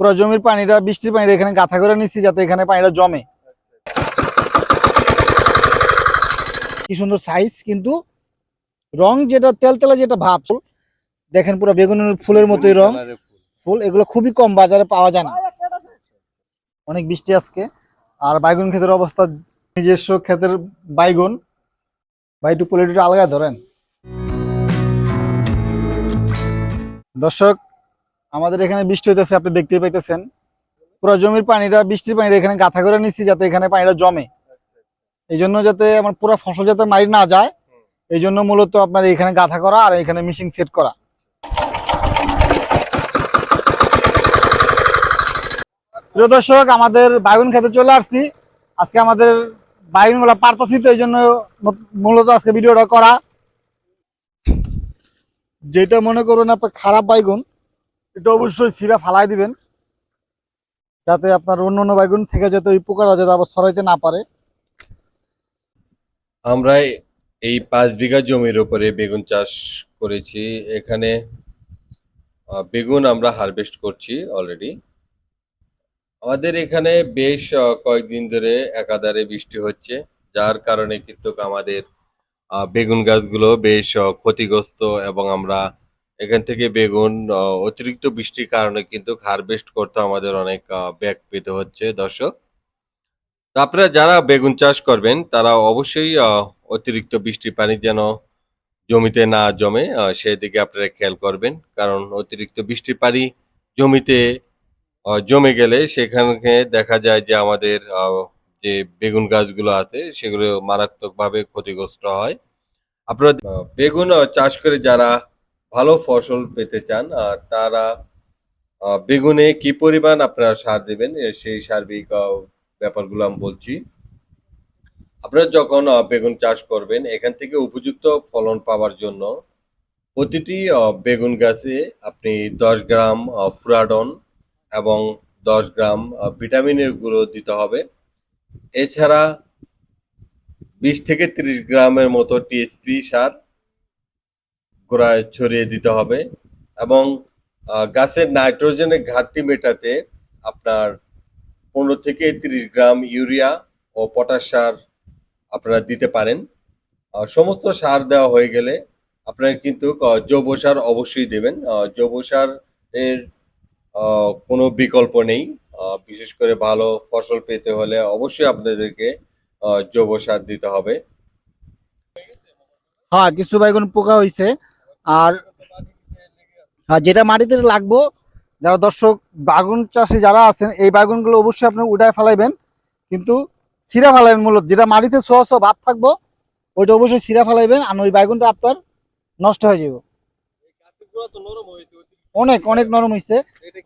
পুরো জমির পানিটা বৃষ্টির পানিটা এখানে গাথা করে নিচ্ছি যাতে এখানে পানিটা জমে। কি সুন্দর সাইজ কিন্তু রং যেটা তেলতেলা যেটা ভাব দেখেন পুরো বেগুনের ফুলের মতোই রং। ফুল। এগুলো খুবই কম বাজারে পাওয়া যায় না। অনেক বৃষ্টি আজকে। আর বাইগুন ক্ষেতের অবস্থা নিজস্ব ক্ষেতের বাইগুন। ভাই একটু পোলিটিটা আলগা ধরেন। দর্শক আমাদের এখানে বৃষ্টি হইতেছে, আপনি দেখতেই পাইতেছেন। পুরো জমির পানিটা, বৃষ্টির পানিটা এখানে গাথা করে নিচ্ছি যাতে এখানে পানিটা জমে। এই জন্য যাতে আমার পুরো ফসল যাতে মারি না যায় এই জন্য মূলত আপনার এখানে গাথা করা আর এখানে মিশিং সেট করা। প্রিয় দর্শক, আমাদের বাইগুন খেতে চলে আসছি। আজকে আমাদের বাইগুনগুলা পারতাছি তো এই জন্য মূলত আজকে ভিডিওটা করা। যেটা মনে করবেন আপনার খারাপ বাইগুন এটা অবশ্যই সিরা ফালাই দিবেন। যাতে আপনার অন্য অন্য বাইগুন থেকে যাতে ওই পোকারা যাতে আবার ছড়াইতে না পারে। আমরা এই পাঁচ বিঘা জমির উপরে বেগুন চাষ করেছি। এখানে বেগুন আমরা হারভেস্ট করছি অলরেডি আমাদের এখানে বেশ কয়েকদিন ধরে একাধারে বৃষ্টি হচ্ছে। যার কারণে কিন্তু আমাদের বেগুন গাছগুলো বেশ ক্ষতিগ্রস্ত এবং আমরা এখান থেকে বেগুন অতিরিক্ত বৃষ্টির কারণে কিন্তু হারভেস্ট করতে আমাদের অনেক ব্যাক পেতে হচ্ছে দর্শক। তো আপনারা যারা বেগুন চাষ করবেন, তারা অবশ্যই অতিরিক্ত বৃষ্টির পানি যেন জমিতে না জমে সেদিকে আপনারা খেয়াল করবেন। কারণ অতিরিক্ত বৃষ্টির পানি জমিতে জমে গেলে সেখানে দেখা যায় যে আমাদের যে বেগুন গাছগুলো আছে, সেগুলো মারাত্মকভাবে ক্ষতিগ্রস্ত হয়। আপনারা বেগুন চাষ করে যারা ভালো ফসল পেতে চান তারা বেগুনে কি পরিমাণ আপনারা সার দেবেন সেই সার্বিক ব্যাপারগুলো আমি বলছি। আপনারা যখন বেগুন চাষ করবেন, এখান থেকে উপযুক্ত ফলন পাওয়ার জন্য প্রতিটি বেগুন গাছে আপনি দশ গ্রাম ফুরাডন এবং দশ গ্রাম ভিটামিনের গুঁড়ো দিতে হবে। এছাড়া বিশ থেকে ত্রিশ গ্রামের মতো টিএসপি সার গোড়ায় ছড়িয়ে দিতে হবে এবং গাছের নাইট্রোজেনের ঘাটতি মেটাতে আপনার পনেরো থেকে তিরিশ গ্রাম ইউরিয়া ও পটাশ সার আপনারা দিতে পারেন। সমস্ত সার দেওয়া হয়ে গেলে আপনারা কিন্তু জৈব সার অবশ্যই দেবেন। জৈব সার এর কোনো বিকল্প নেই। বিশেষ করে ভালো ফসল পেতে হলে অবশ্যই আপনাদেরকে জৈব সার দিতে হবে। হ্যাঁ কিছু বাইগুন পোকা হয়েছে আর যেটা মাটিতে লাগবো, যারা দর্শক, বাগুন চাষে যারা আছেন, এই বাগুনগুলো অবশ্যই আপনি উঠায় ফেলাইবেন। কিন্তু সিরা ফেলাইবেন মূলত, যেটা মাটিতে সোয়া সোয়া ভাব থাকব, ওইটা অবশ্যই সিরা ফেলাইবেন আর ওই বাগুনটা আপনার নষ্ট হয়ে যাবে। অনেক অনেক নরম হয়েছে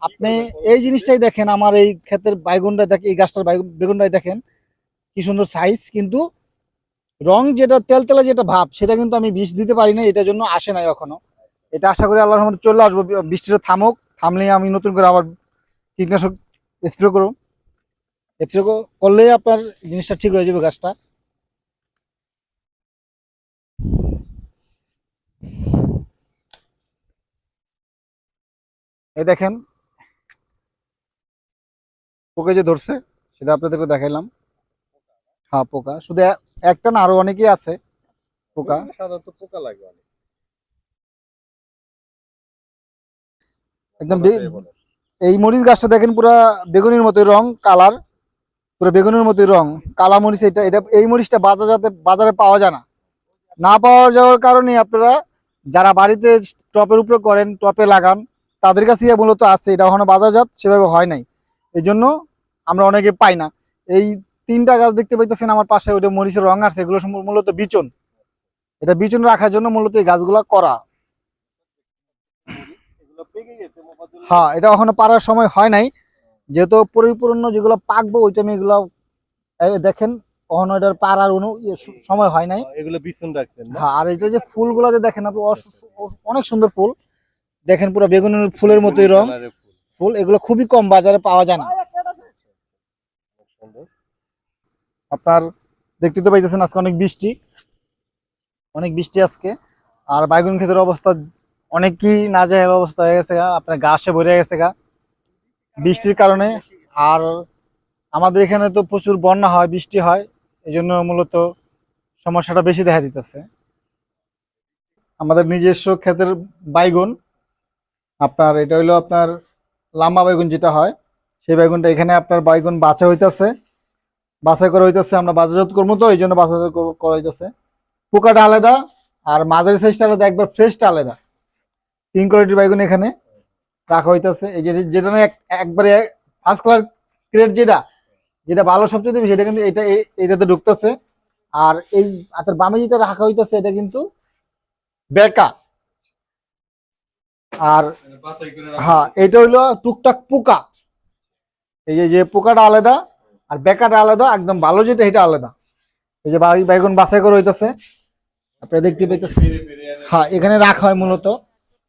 আপনি এই জিনিসটাই দেখেন, আমার এই ক্ষেতের বাইগুনটা দেখেন এই গাছটার বেগুনটাই দেখেন, কি সুন্দর সাইজ কিন্তু রং যেটা তেলতেলা যেটা ভাব, সেটা কিন্তু আমি বিষ দিতে পারি না এটার জন্য আসে নাই এখনও। এটা আশা করি আল্লাহর রহমতে চলে আসব বৃষ্টিটা থামুক, থামলে আমি নতুন করে আবার কীটনাশক স্প্রে করব। স্প্রে করলে আপনার জিনিসটা ঠিক হয়ে যাবে গাছটা। এই দেখেন, পোকে যে ধরছে, সেটা আপনাদেরকে দেখাইলাম। হ্যাঁ পোকা। শুধু একটা না আরও অনেকেই আছে। পোকা। সাধারণত পোকা লাগে অনেক। একদম এই মরিচ গাছটা দেখেন পুরা বেগুনের মতোই রং কালার। পুরো বেগুনের মতোই রং। কালা মরিচ এটা এটা এই মরিচটা বাজার যাতে বাজারে পাওয়া যায় না। না পাওয়া যাওয়ার কারণে আপনারা যারা বাড়িতে টপের উপরে করেন টপে লাগান তাদের কাছে মূলত আছে। এটা এখনও বাজারজাত সেভাবে হয় নাই। এই জন্য আমরা অনেকে পাই না। এই তিনটা গাছ দেখতে পাইতেছেন আমার পাশে ওইটা মরিচের রং আছে এগুলো মূলত বিচন। এটা বিচন রাখার জন্য মূলত এই গাছগুলা করা। হ্যাঁ এটা এখনও পারার সময় হয় নাই। যেহেতু পরিপূর্ণ যেগুলো পাকবো ওই টাইমে এগুলো দেখেন কখনো এটার পারার অনু ইয়ে সময় হয় নাই। এগুলো বিছুন রাখছেন হ্যাঁ আর এটা যে ফুলগুলো যে দেখেন আপনি অনেক সুন্দর ফুল। দেখেন পুরো বেগুনের ফুলের মতোই রং। ফুল এগুলো খুবই কম বাজারে পাওয়া যায় না সুন্দর। আপনার দেখতে তো পাইতেছেন আজকে অনেক বৃষ্টি। অনেক বৃষ্টি আজকে। আর বাইগুন ক্ষেতের অবস্থা অনেক কি না যায় অবস্থা হয়ে গেছে গা। আপনার গাছে ভরে গেছে গা। বৃষ্টির কারণে। আর আমাদের এখানে তো প্রচুর বন্যা হয়, বৃষ্টি হয়। এই জন্য মূলত সমস্যাটা বেশি দেখা দিতেছে। আমাদের নিজস্ব ক্ষেতের বাইগুন। আপনার এটা হইল আপনার লাম্বা বাইগুন যেটা হয়, সেই বাইগুনটা এখানে আপনার বাইগুন বাছা হইতেছে। বাছাই করা হইতেছে আমরা বাজারজাত করব তো এই জন্য বাছাই কর- হইতেছে। পোকাটা আলাদা আর মাঝারি সাইজটা আলাদা একবার ফ্রেশটা আলাদা। তিন কোয়ালিটির বাইগুন এখানে রাখা হইতেছে। এই যে যেটা না এক- একবারে ফার্স্ট কালার গ্রেড যেটা যেটা ভালো সবচেয়ে বেশি সেটা কিন্তু এটা এটাতে ঢুকতেছে। আর এই হাতের বামে যেটা রাখা হইতেছে এটা কিন্তু বেকা। আর হ্যাঁ এটা হইল টুকটাক পোকা। এই যে পোকাটা আলাদা আর বেকাটা আলাদা একদম ভালো যেটা এটা আলাদা। এই যে বাই- বাইগুন বাছাই করে হইতেছে। আপনারা দেখতে পাইতেছেন। হ্যাঁ এখানে রাখা হয় মূলত।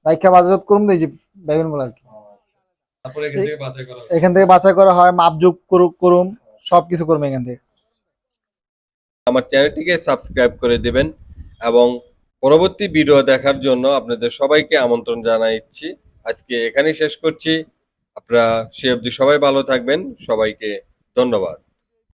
রাইখা বাজারজাত করুন এই যে বেগুনগুলো আর কি। তারপরে এখান থেকে বাছাই করা হবে। এখান থেকে বাছাই করা হয় মাপযোগ করু- করুম সবকিছু করুম এখান থেকে। আমার চ্যানেলটিকে সাবস্ক্রাইব করে দিবেন এবং পরবর্তী ভিডিও দেখার জন্য আপনাদের সবাইকে আমন্ত্রণ জানাচ্ছি আজকে এখানেই শেষ করছি। আপনারা সে অবধি সবাই ভালো থাকবেন। সবাইকে ধন্যবাদ।